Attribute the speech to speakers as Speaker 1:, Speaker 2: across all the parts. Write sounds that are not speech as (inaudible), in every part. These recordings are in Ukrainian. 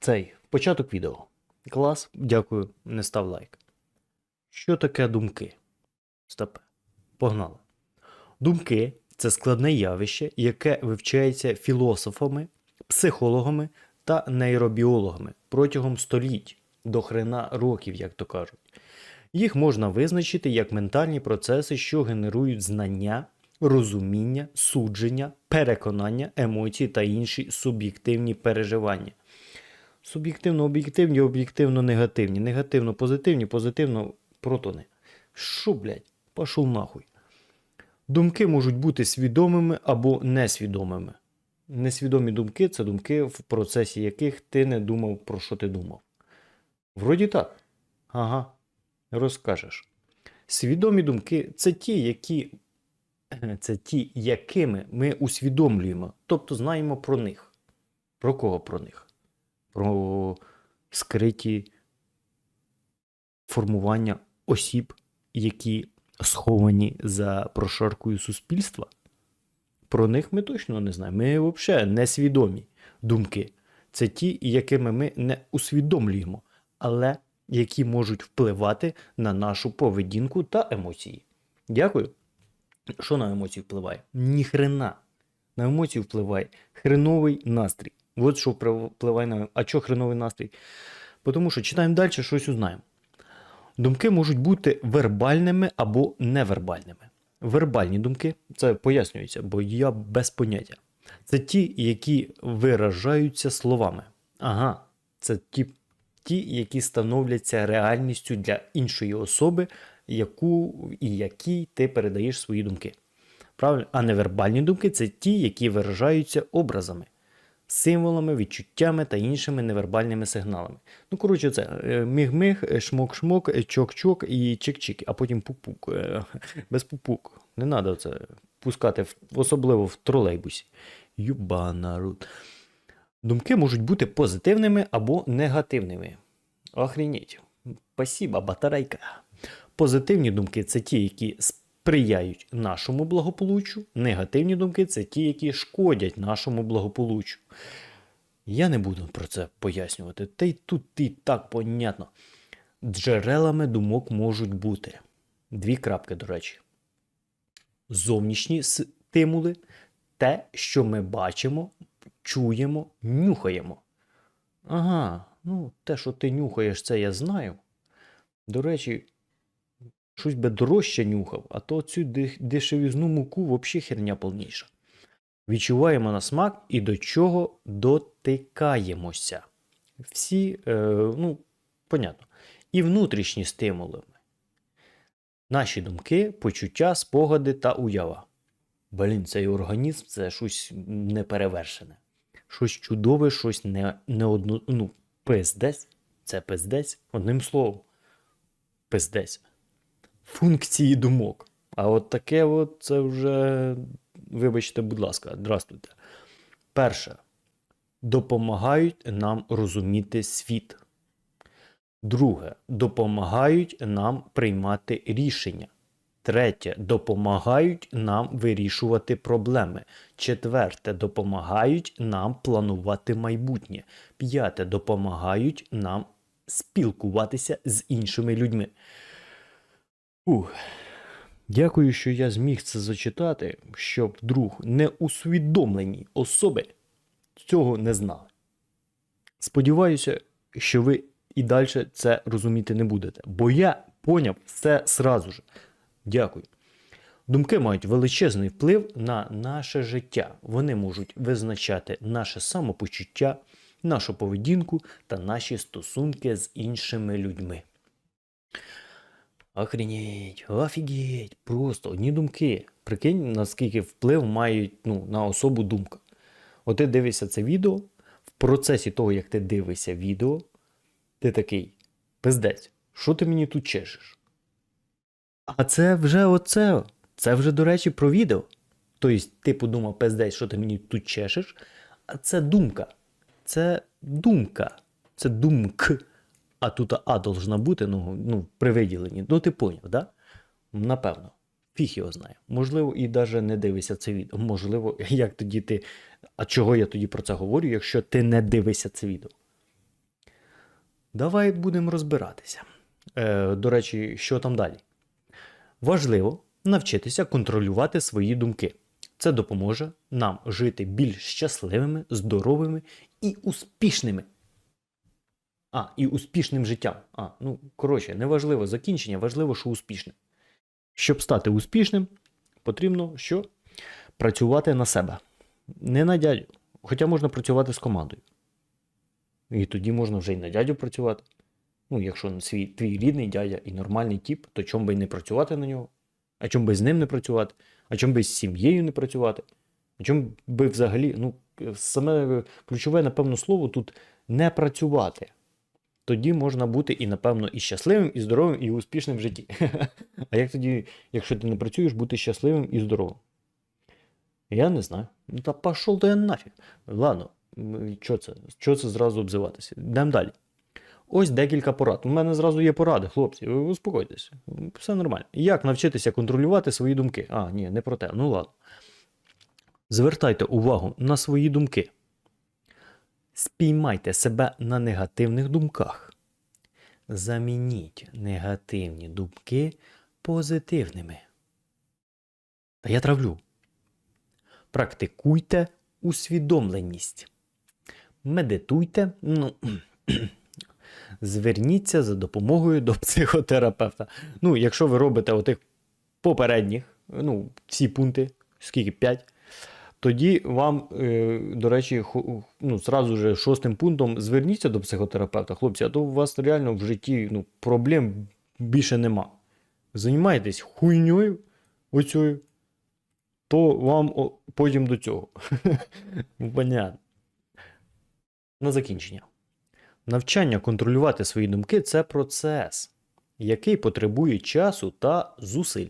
Speaker 1: цей початок відео. Клас, дякую, не став лайк. Що таке думки? Стопе. Погнали. Думки це складне явище, яке вивчається філософами, психологами та нейробіологами протягом століть, до хрена років, як то кажуть. Їх можна визначити як ментальні процеси, що генерують знання, розуміння, судження, переконання, емоції та інші суб'єктивні переживання. Суб'єктивно об'єктивні, об'єктивно негативні, негативно позитивні, позитивно протони. Що, блядь, пошов нахуй. Думки можуть бути свідомими або несвідомими. Несвідомі думки це думки, в процесі яких ти не думав, про що ти думав. Вроді так. Ага. Розкажеш. Свідомі думки це ті, які (clears throat) це ті, якими ми усвідомлюємо, тобто знаємо про них. Про кого про них? Про скриті формування осіб, які сховані за прошаркою суспільства. Про них ми точно не знаємо. Ми взагалі несвідомі думки. Це ті, якими ми не усвідомлюємо, але які можуть впливати на нашу поведінку та емоції. Дякую. Що на емоції впливає? Ніхрена. На емоції впливає хреновий настрій. От що впливає на. А що хреновий настрій? Тому що читаємо далі, щось узнаємо. Думки можуть бути вербальними або невербальними. Вербальні думки, це пояснюється, бо я без поняття. Це ті, які виражаються словами. Ага, це ті, ті, які становляться реальністю для іншої особи, яку і якій ти передаєш свої думки. Правильно? А невербальні думки це ті, які виражаються образами, символами, відчуттями та іншими невербальними сигналами. Ну, коротше, це е, міг-міг, е, шмок-шмок, е, чок-чок і чик-чик, а потім пук-пук. (laughs) Без пук-пук. Не треба це пускати, особливо в тролейбусі. Юба народ. Думки можуть бути позитивними або негативними. Охренеть. Спасибо, батарейка. Позитивні думки це ті, які сприяють нашому благополуччю. Негативні думки це ті, які шкодять нашому благополуччю. Я не буду про це пояснювати, та й тут і так понятно. Джерелами думок можуть бути. Дві крапки, до речі. Зовнішні стимули те, що ми бачимо, чуємо, нюхаємо. Ага, ну те, що ти нюхаєш, це я знаю. До речі, щось би дорожче нюхав, а то цю дешевізну муку взагалі херня повніша. Відчуваємо на смак і до чого дотикаємося. Всі, е, ну, понятно. І внутрішні стимули. Наші думки, почуття, спогади та уява. Блін, цей організм це щось неперевершене. Щось чудове, щось не, не одно, ну, пиздець. Це пиздець, одним словом. Пиздець. Функції думок. А от таке от це вже, вибачте, будь ласка, здрастуйте. Перше. Допомагають нам розуміти світ. Друге. Допомагають нам приймати рішення. Третє. Допомагають нам вирішувати проблеми. Четверте. Допомагають нам планувати майбутнє. П'яте. Допомагають нам спілкуватися з іншими людьми. Ух. Дякую, що я зміг це зачитати, щоб вдруг неусвідомлені особи цього не знали. Сподіваюся, що ви і далі це розуміти не будете, бо я поняв все сразу ж. Дякую. Думки мають величезний вплив на наше життя. Вони можуть визначати наше самопочуття, нашу поведінку та наші стосунки з іншими людьми. Охренеть, офігеть, просто одні думки. Прикинь, наскільки вплив мають ну, на особу думка. От ти дивишся це відео, в процесі того, як ти дивишся відео, ти такий, пиздець, що ти мені тут чешеш? А це вже оце. Це вже, до речі, про відео. Тобто, ти подумав, пиздець, що ти мені тут чешеш, а це думка. Це думка. Це думк. А тут А должна бути, ну, ну при виділенні. Ну, ти поняв, да? Напевно. Фіг його знає. Можливо, і навіть не дивишся це відео. Можливо, (laughs) як тоді ти. А чого я тоді про це говорю, якщо ти не дивишся це відео? Давай будемо розбиратися. Е, до речі, що там далі? Важливо навчитися контролювати свої думки. Це допоможе нам жити більш щасливими, здоровими і успішними. А, і успішним життям. А, ну, коротше, не важливо закінчення, важливо, що успішним. Щоб стати успішним, потрібно що? Працювати на себе. Не на дядю. Хоча можна працювати з командою. І тоді можна вже й на дядю працювати. Ну, якщо свій твій рідний дядя і нормальний тіп, то чому би й не працювати на нього? А чому би з ним не працювати? А чому би з сім'єю не працювати? А чому би взагалі, ну, саме ключове, напевно, слово тут не працювати. Тоді можна бути і, напевно, і щасливим, і здоровим, і успішним в житті. (laughs) А як тоді, якщо ти не працюєш, бути щасливим і здоровим? Я не знаю. Ну та пішов то я нафіг. Ладно, що це? Що це зразу обзиватися? Йдемо далі. Ось декілька порад. У мене зразу є поради, хлопці. Ви успокойтеся. Все нормально. Як навчитися контролювати свої думки? А, ні, не про те. Ну ладно. Звертайте увагу на свої думки. Спіймайте себе на негативних думках. Замініть негативні думки позитивними. Та я травлю. Практикуйте усвідомленість. Медитуйте. Ну, (clears throat) зверніться за допомогою до психотерапевта. Ну, якщо ви робите отих попередніх, ну, всі пункти, скільки 5, тоді вам, е, до речі, ну, зразу же шостим пунктом зверніться до психотерапевта, хлопці, а то у вас реально в житті ну, проблем більше нема. Займайтесь хуйньою оцею, то вам потім до цього. (laughs) Понятно. На закінчення. Навчання контролювати свої думки це процес, який потребує часу та зусиль.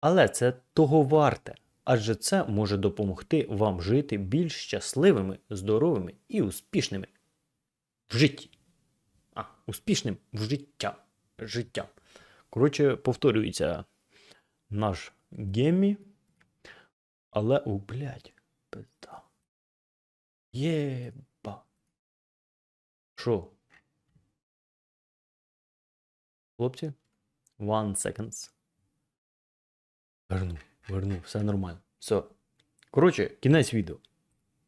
Speaker 1: Але це того варте, адже це може допомогти вам жити більш щасливими, здоровими і успішними в житті. А, успішним в життя. життя. Коротше, повторюється наш гемі. Але, о, блядь, пизда. Єба. Що? Хлопці? One seconds. Верну, верну, все нормально. Все. Коротше, кінець відео.